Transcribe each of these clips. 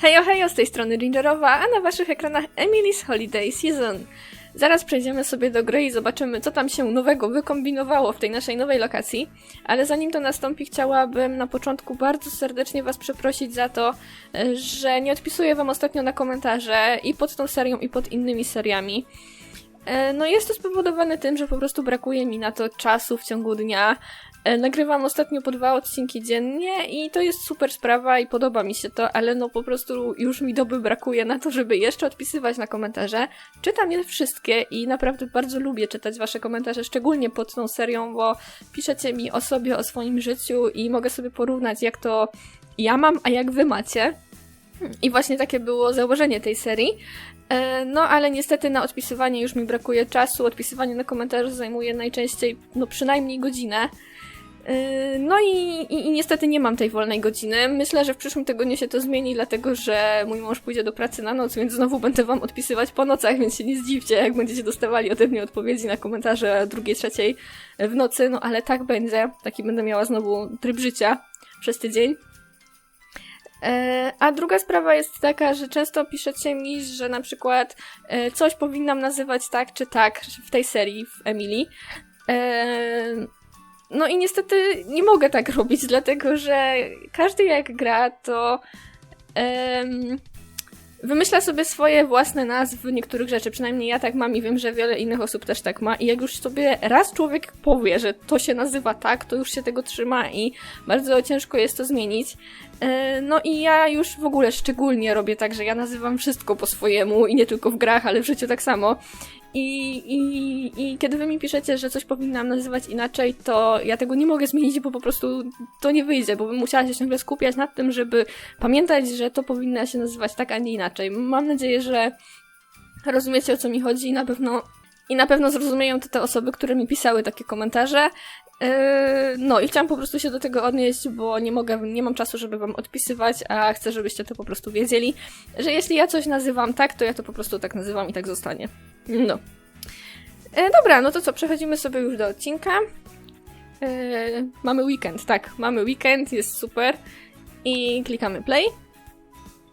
Hejo, hejo, z tej strony Gingerowa, a na waszych ekranach Emily's Holiday Season. Zaraz przejdziemy sobie do gry i zobaczymy, co tam się nowego wykombinowało w tej naszej nowej lokacji. Ale zanim to nastąpi, chciałabym na początku bardzo serdecznie was przeprosić za to, e, że nie odpisuję wam ostatnio na komentarze i pod tą serią, i pod innymi seriami. E, No jest to spowodowane tym, że po prostu brakuje mi na to czasu w ciągu dnia. E, Nagrywam ostatnio po dwa odcinki dziennie i to jest super sprawa i podoba mi się to, ale no po prostu już mi doby brakuje na to, żeby jeszcze odpisywać na komentarze. Czytam je wszystkie i naprawdę bardzo lubię czytać wasze komentarze, szczególnie pod tą serią, bo piszecie mi o sobie, o swoim życiu i mogę sobie porównać jak to ja mam, a jak wy macie. I właśnie takie było założenie tej serii. E, No, ale niestety na odpisywanie już mi brakuje czasu. Odpisywanie na komentarze zajmuje najczęściej, no przynajmniej godzinę. E, No i, i, i niestety nie mam tej wolnej godziny. Myślę, że w przyszłym tygodniu się to zmieni, dlatego że mój mąż pójdzie do pracy na noc, więc znowu będę wam odpisywać po nocach, więc się nie zdziwcie, jak będziecie dostawali ode mnie odpowiedzi na komentarze drugiej, trzeciej w nocy. No ale tak będzie. Taki będę miała znowu tryb życia przez tydzień. E, A druga sprawa jest taka, że często piszecie mi, że na przykład e, coś powinnam nazywać tak czy tak w tej serii w Emily. No i niestety nie mogę tak robić, dlatego że każdy jak gra, to em, wymyśla sobie swoje własne nazwy niektórych rzeczy. Przynajmniej ja tak mam i wiem, że wiele innych osób też tak ma. I jak już sobie raz człowiek powie, że to się nazywa tak, to już się tego trzyma i bardzo ciężko jest to zmienić. E, No i ja już w ogóle szczególnie robię tak, że ja nazywam wszystko po swojemu i nie tylko w grach, ale w życiu tak samo. I, i, I kiedy wy mi piszecie, że coś powinnam nazywać inaczej, to ja tego nie mogę zmienić, bo po prostu to nie wyjdzie, bo bym musiała się ciągle skupiać nad tym, żeby pamiętać, że to powinna się nazywać tak, a nie inaczej. Mam nadzieję, że rozumiecie o co mi chodzi i na pewno i na pewno zrozumieją to te osoby, które mi pisały takie komentarze. Yy, No i chciałam po prostu się do tego odnieść, bo nie mogę, nie mam czasu, żeby wam odpisywać, a chcę, żebyście to po prostu wiedzieli, że jeśli ja coś nazywam tak, to ja to po prostu tak nazywam i tak zostanie. No. E, dobra, no to co, przechodzimy sobie już do odcinka. E, mamy weekend, tak, mamy weekend, jest super. I klikamy play.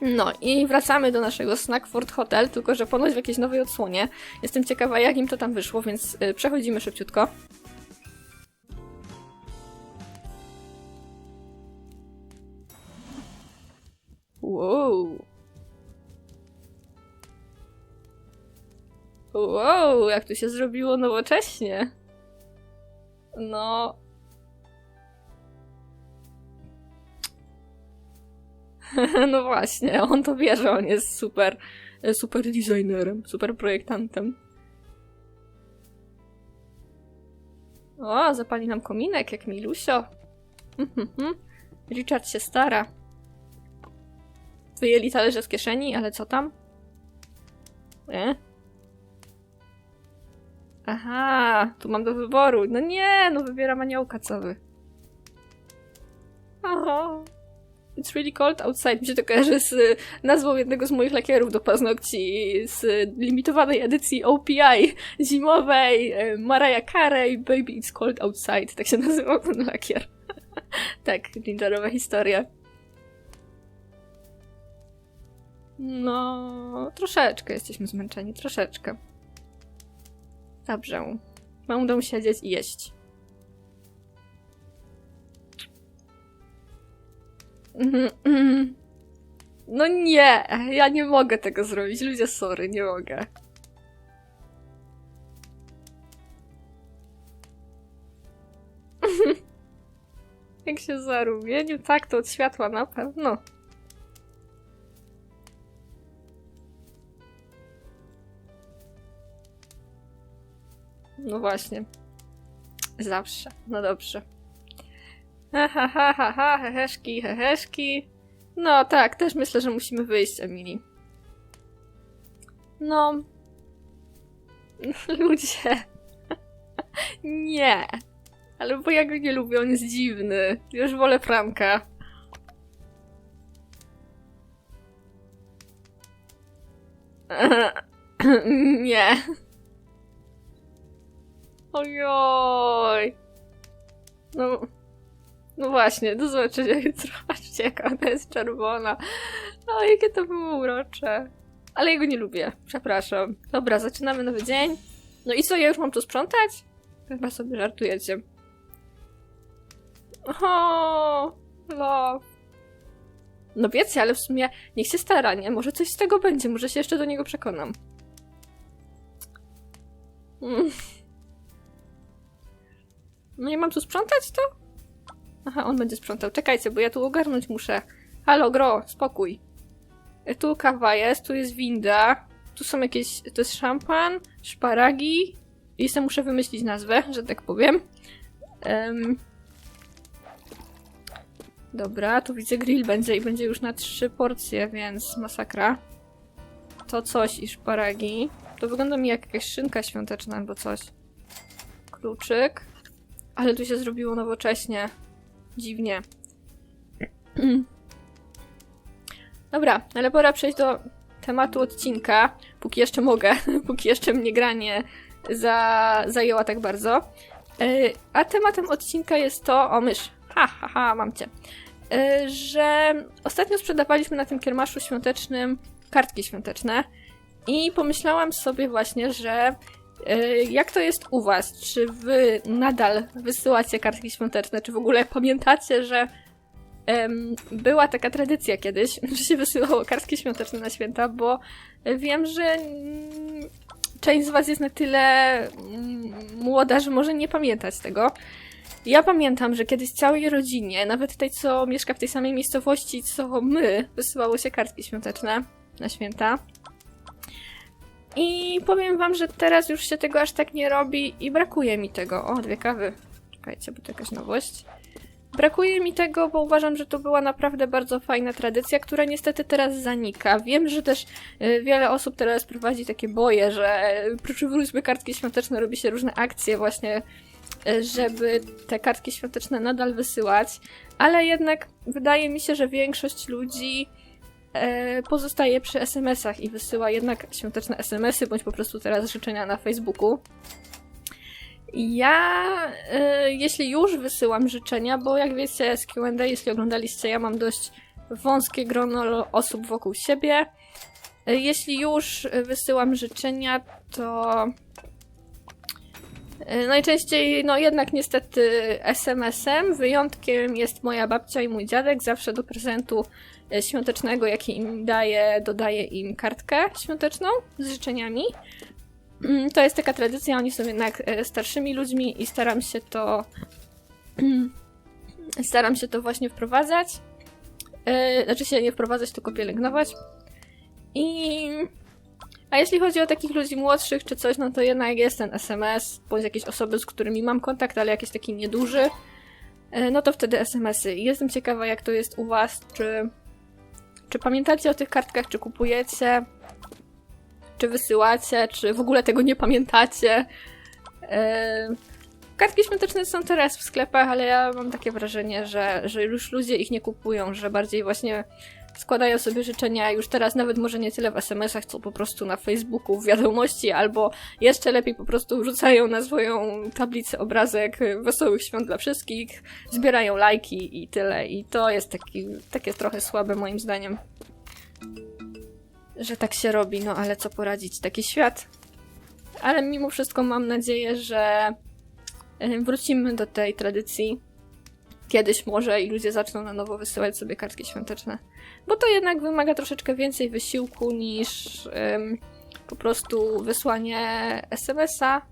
No i wracamy do naszego Snackford Hotel, tylko że ponoć w jakiejś nowej odsłonie. Jestem ciekawa, jak im to tam wyszło, więc y, przechodzimy szybciutko. Wow. Wow, jak tu się zrobiło nowocześnie. No. No właśnie, on to wie, że on jest super, super designerem, super projektantem. O, zapali nam kominek, jak milusio. Mhm. Richard się stara. Wyjęli talerze z kieszeni, ale co tam? Nie? Aha, tu mam do wyboru. No nie, no wybieram aniołka, co wy. Aha. It's really cold outside. Mi się to kojarzy z y, nazwą jednego z moich lakierów do paznokci z limitowanej edycji OPI zimowej y, Mariah Carey Baby It's Cold Outside. Tak się nazywał ten lakier. tak, gingerowa historia. No, troszeczkę jesteśmy zmęczeni, troszeczkę. Dobrze. Będą siedzieć i jeść. No nie, ja nie mogę tego zrobić. Ludzie, sorry, nie mogę. Jak się zarumienił, tak, to od światła na pewno. No właśnie. Zawsze. No dobrze. Ha, ha, ha, ha, heheszki, heheszki. No tak, też myślę, że musimy wyjść, Emily. No. Ludzie. Nie. Ale bo ja go nie lubię, on jest dziwny. Już wolę Franka. Nie. Ojoj. No. No właśnie, do zobaczenia jutro. Patrzcie, jaka ona jest czerwona. O, jakie to było urocze. Ale jego nie lubię, przepraszam. Dobra, zaczynamy nowy dzień. No i co, ja już mam tu sprzątać? Chyba sobie żartujecie. O, love. No wiecie, ale w sumie niech się stara, nie? Może coś z tego będzie, może się jeszcze do niego przekonam. Mm. No i mam tu sprzątać to? Aha, on będzie sprzątał. Czekajcie, bo ja tu ogarnąć muszę. Halo, gro, spokój. Tu kawa jest, tu jest winda. Tu są jakieś... To jest szampan, szparagi. I sobie muszę wymyślić nazwę, że tak powiem. Em, Dobra, tu widzę grill będzie i będzie już na trzy porcje, więc masakra. To coś i szparagi. To wygląda mi jak jakaś szynka świąteczna albo coś. Kluczyk. Ale tu się zrobiło nowocześnie. Dziwnie. Dobra, ale pora przejść do tematu odcinka. Póki jeszcze mogę, póki jeszcze mnie granie za, zajęła tak bardzo. Yy, a tematem odcinka jest to. O, mysz. Ha, ha, ha, mam cię. Yy, że ostatnio sprzedawaliśmy na tym kiermaszu świątecznym kartki świąteczne. I pomyślałam sobie właśnie, że jak to jest u Was? Czy Wy nadal wysyłacie kartki świąteczne? Czy w ogóle pamiętacie, że była taka tradycja kiedyś, że się wysyłało kartki świąteczne na święta, bo wiem, że mm, część z Was jest na tyle mm, młoda, że może nie pamiętać tego. Ja pamiętam, że kiedyś całej rodzinie, nawet tej, co mieszka w tej samej miejscowości, co my, wysyłało się kartki świąteczne na święta. I powiem wam, że teraz już się tego aż tak nie robi i brakuje mi tego. O, dwie kawy. Czekajcie, bo to jakaś nowość. Brakuje mi tego, bo uważam, że to była naprawdę bardzo fajna tradycja, która niestety teraz zanika. Wiem, że też y, wiele osób teraz prowadzi takie boje, że y, przywróćmy kartki świąteczne, robi się różne akcje właśnie, y, żeby te kartki świąteczne nadal wysyłać, ale jednak wydaje mi się, że większość ludzi e, pozostaje przy SMS-ach i wysyła jednak świąteczne SMS-y, bądź po prostu teraz życzenia na Facebooku. Ja, e, jeśli już wysyłam życzenia, bo jak wiecie z Q&A, jeśli oglądaliście, ja mam dość wąskie grono osób wokół siebie. E, Jeśli już wysyłam życzenia, to e, najczęściej, no jednak niestety SMS-em. Wyjątkiem jest moja babcia i mój dziadek. Zawsze do prezentu świątecznego, jaki im daję, dodaję im kartkę świąteczną z życzeniami. Mm, To jest taka tradycja, oni są jednak e, starszymi ludźmi i staram się to staram się to właśnie wprowadzać. E, Znaczy się nie wprowadzać, tylko pielęgnować. I a jeśli chodzi o takich ludzi młodszych czy coś, no to jednak jest ten SMS, bądź jakieś osoby, z którymi mam kontakt, ale jakiś taki nieduży, e, no to wtedy SMS-y. Jestem ciekawa, jak to jest u was, czy, czy pamiętacie o tych kartkach, czy kupujecie, czy wysyłacie, czy w ogóle tego nie pamiętacie. E, Kartki świąteczne są teraz w sklepach, ale ja mam takie wrażenie, że, że już ludzie ich nie kupują, że bardziej właśnie składają sobie życzenia już teraz nawet może nie tyle w SMS-ach, co po prostu na Facebooku w wiadomości, albo jeszcze lepiej po prostu wrzucają na swoją tablicę obrazek wesołych świąt dla wszystkich, zbierają lajki i tyle. I to jest taki, takie trochę słabe moim zdaniem. Że tak się robi, no ale co poradzić, taki świat. Ale mimo wszystko mam nadzieję, że y, wrócimy do tej tradycji kiedyś może i ludzie zaczną na nowo wysyłać sobie kartki świąteczne. Bo to jednak wymaga troszeczkę więcej wysiłku niż ym, po prostu wysłanie SMS-a.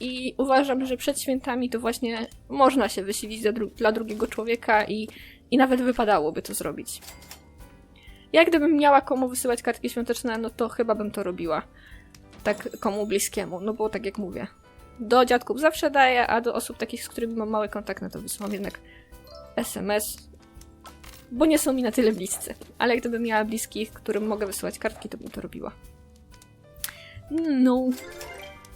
I uważam, że przed świętami to właśnie można się wysilić dla, dru- dla drugiego człowieka i, i nawet wypadałoby to zrobić. Jak gdybym miała komu wysyłać kartki świąteczne, no to chyba bym to robiła. Tak komu bliskiemu, no bo tak jak mówię, do dziadków zawsze daję, a do osób takich, z którymi mam mały kontakt, no to wysyłam jednak SMS, bo nie są mi na tyle bliscy. Ale gdybym miała bliskich, którym mogę wysyłać kartki, to bym to robiła. No.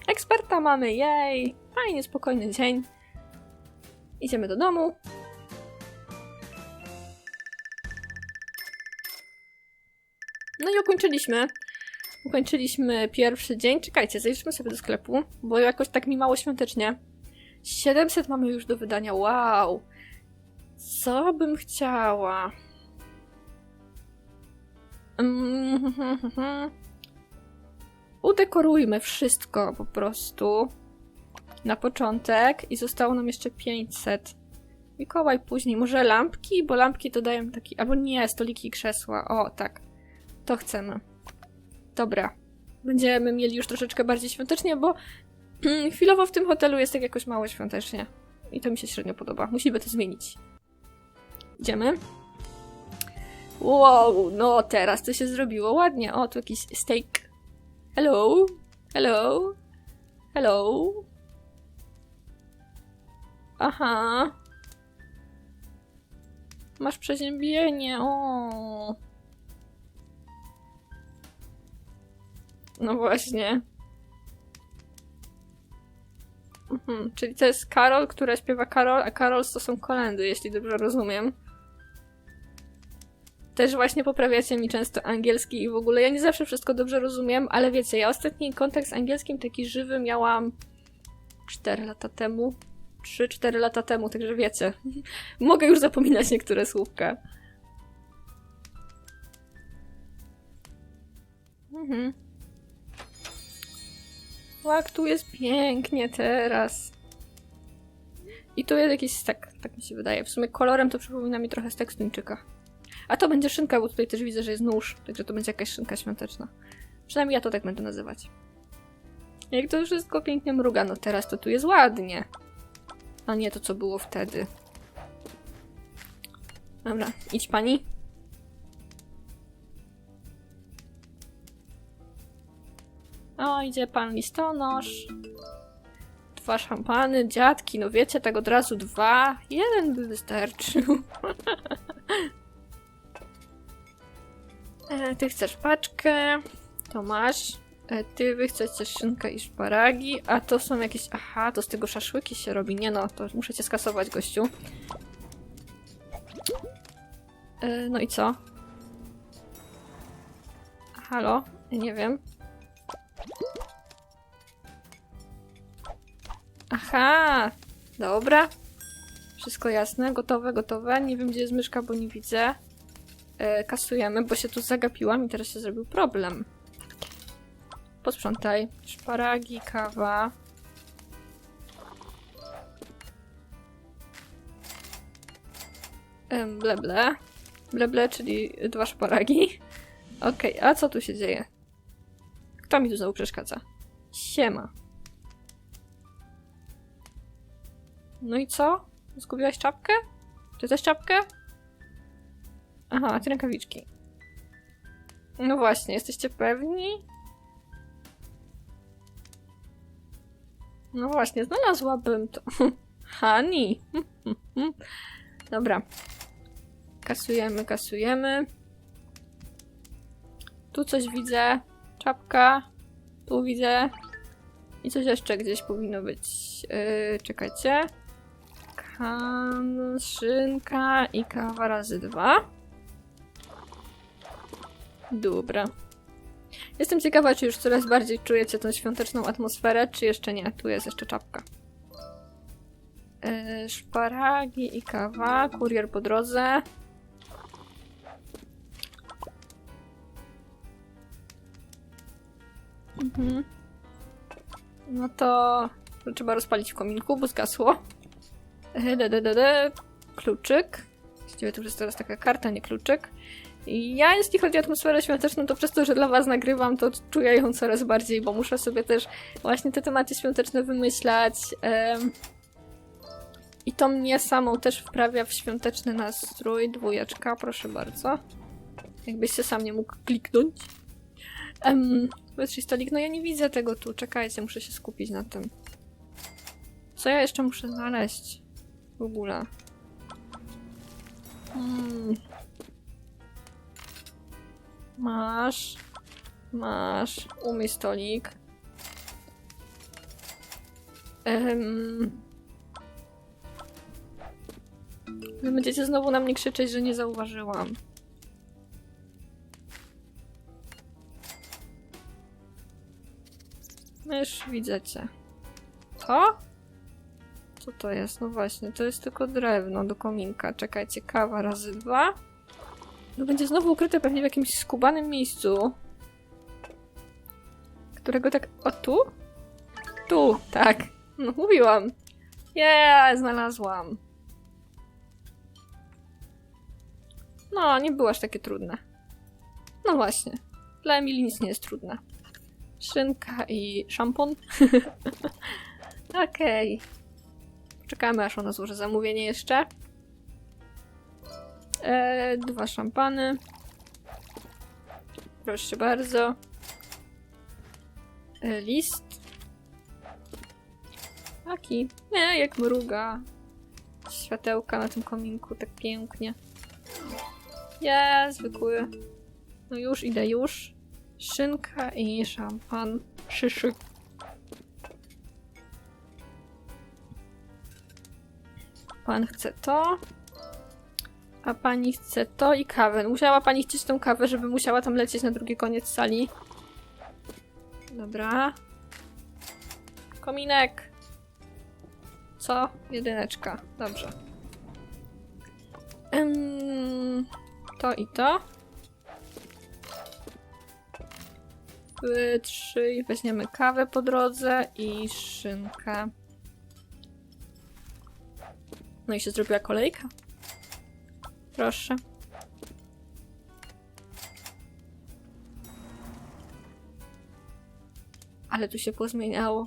Eksperta mamy, jej! Fajnie, spokojny dzień. Idziemy do domu. No i ukończyliśmy. Ukończyliśmy pierwszy dzień. Czekajcie, zajrzyjmy sobie do sklepu, bo jakoś tak mi mało świątecznie. 700 mamy już do wydania, wow! Co bym chciała? Mm, Udekorujmy wszystko po prostu na początek i zostało nam jeszcze 500. Mikołaj później. Może lampki? Bo lampki to dają taki... Albo nie, stoliki i krzesła. O, tak. To chcemy. Dobra. Będziemy mieli już troszeczkę bardziej świątecznie, bo chwilowo w tym hotelu jest tak jakoś mało świątecznie. I to mi się średnio podoba. Musimy to zmienić. Idziemy. Wow, no teraz to się zrobiło ładnie. O, tu jakiś steak. Hello? Hello? Hello? Aha. Masz przeziębienie, o. No właśnie. Mhm, czyli to jest Karol, która śpiewa Karol, a Karol to są kolendy, jeśli dobrze rozumiem. Też właśnie poprawiacie mi często angielski i w ogóle ja nie zawsze wszystko dobrze rozumiem, ale wiecie, ja ostatni kontakt z angielskim taki żywy miałam 4 lata temu. 3-4 lata temu, także wiecie. Mogę już zapominać niektóre słówka. Mhm. Łak, tu jest pięknie teraz. I tu jest jakiś, tak, tak mi się wydaje. W sumie kolorem to przypomina mi trochę z tekstuńczyka. A to będzie szynka, bo tutaj też widzę, że jest nóż, także to będzie jakaś szynka świąteczna. Przynajmniej ja to tak będę nazywać. Jak to wszystko pięknie mruga, no teraz to tu jest ładnie. A nie to, co było wtedy. Dobra, idź pani. O, idzie pan listonosz. Dwa szampany, dziadki, no wiecie, tak od razu dwa. Jeden by wystarczył. E, Ty chcesz paczkę, to masz. E, Ty wy chcecie szynkę i szparagi, a to są jakieś... Aha, to z tego szaszłyki się robi. Nie no, to muszę cię skasować, gościu. E, No i co? Halo? Nie wiem. Aha! Dobra. Wszystko jasne, gotowe, gotowe. Nie wiem, gdzie jest myszka, bo nie widzę. E, kasujemy, bo się tu zagapiłam i teraz się zrobił problem. Posprzątaj. Szparagi, kawa. Em, Ble, ble. Ble, ble, czyli dwa szparagi. Okej, a co tu się dzieje? Kto mi tu znowu przeszkadza? Siema. No i co? Zgubiłaś czapkę? Czy też czapkę? Aha, a ty rękawiczki. No właśnie, jesteście pewni? No właśnie, znalazłabym to. Hani. Dobra. Kasujemy, kasujemy. Tu coś widzę. Czapka. Tu widzę. I coś jeszcze gdzieś powinno być. Yy, czekajcie. Kan, szynka i kawa razy dwa. Dobra. Jestem ciekawa, czy już coraz bardziej czujecie tą świąteczną atmosferę, czy jeszcze nie. Tu jest jeszcze czapka. Yy, szparagi i kawa. Kurier po drodze. Mhm. No to trzeba rozpalić w kominku, bo zgasło. Kluczyk. Właściwie to już jest teraz taka karta, nie kluczyk. Ja, jeśli chodzi o atmosferę świąteczną, to przez to, że dla was nagrywam, to czuję ją coraz bardziej, bo muszę sobie też właśnie te tematy świąteczne wymyślać. I to mnie samą też wprawia w świąteczny nastrój. Dwójeczka, proszę bardzo. Jakbyś się sam nie mógł kliknąć. Um, Wytrzyj stolik, no ja nie widzę tego tu. Czekajcie, muszę się skupić na tym. Co ja jeszcze muszę znaleźć? W ogóle. Hmm. Masz. Masz. Umyj stolik. Ehm. Wy będziecie znowu na mnie krzyczeć, że nie zauważyłam. Mysz, widzę cię. Co? Co to jest? No właśnie, to jest tylko drewno do kominka. Czekajcie, kawa razy dwa. No będzie znowu ukryte pewnie w jakimś skubanym miejscu. Którego tak... O, tu? Tu, tak. No, mówiłam. Yeah, znalazłam. No, nie było aż takie trudne. No właśnie. Dla Emilii nic nie jest trudne. Szynka i szampon. Okej. Czekamy aż ona złoży zamówienie jeszcze. E, dwa szampany. Proszę bardzo. E, list. Taki. Nie, jak mruga. Światełka na tym kominku, tak pięknie. Ja, zwykły. No już, idę już. Szynka i szampan. Szyszyk. Pan chce to. A pani chce to i kawę. Musiała pani chcieć tą kawę, żeby musiała tam lecieć na drugi koniec sali. Dobra. Kominek. Co? Jedyneczka. Dobrze. To i to. Wytrzyj. Weźmiemy kawę po drodze i szynkę. No i się zrobiła kolejka. Proszę. Ale tu się pozmieniało.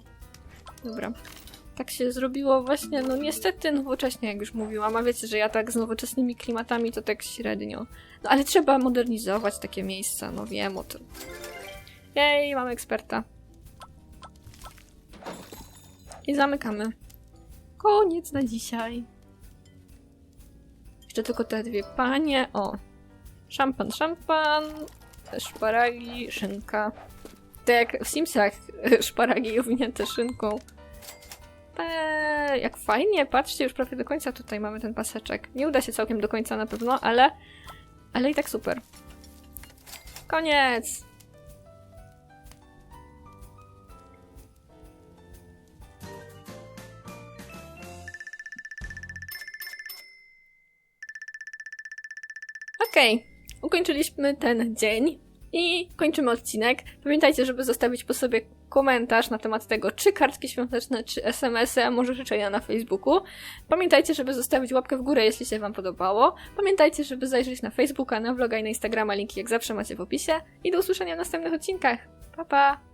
Dobra. Tak się zrobiło właśnie, no niestety nowocześnie, jak już mówiłam. A wiecie, że ja tak z nowoczesnymi klimatami to tak średnio. No ale trzeba modernizować takie miejsca, no wiem o tym. Jej, mamy eksperta. I zamykamy. Koniec na dzisiaj. Jeszcze tylko te dwie panie. O. Szampan, szampan. Szparagi, szynka. Tak jak w Simsach szparagi owinięte szynką. Eee, jak fajnie, patrzcie, już prawie do końca tutaj mamy ten paseczek. Nie uda się całkiem do końca na pewno, ale... Ale i tak super. Koniec! Okej, ukończyliśmy ten dzień i kończymy odcinek. Pamiętajcie, żeby zostawić po sobie komentarz na temat tego, czy kartki świąteczne, czy SMS-y, a może życzenia na Facebooku. Pamiętajcie, żeby zostawić łapkę w górę, jeśli się Wam podobało. Pamiętajcie, żeby zajrzeć na Facebooka, na vloga i na Instagrama, linki jak zawsze macie w opisie. I do usłyszenia w następnych odcinkach. Pa, pa!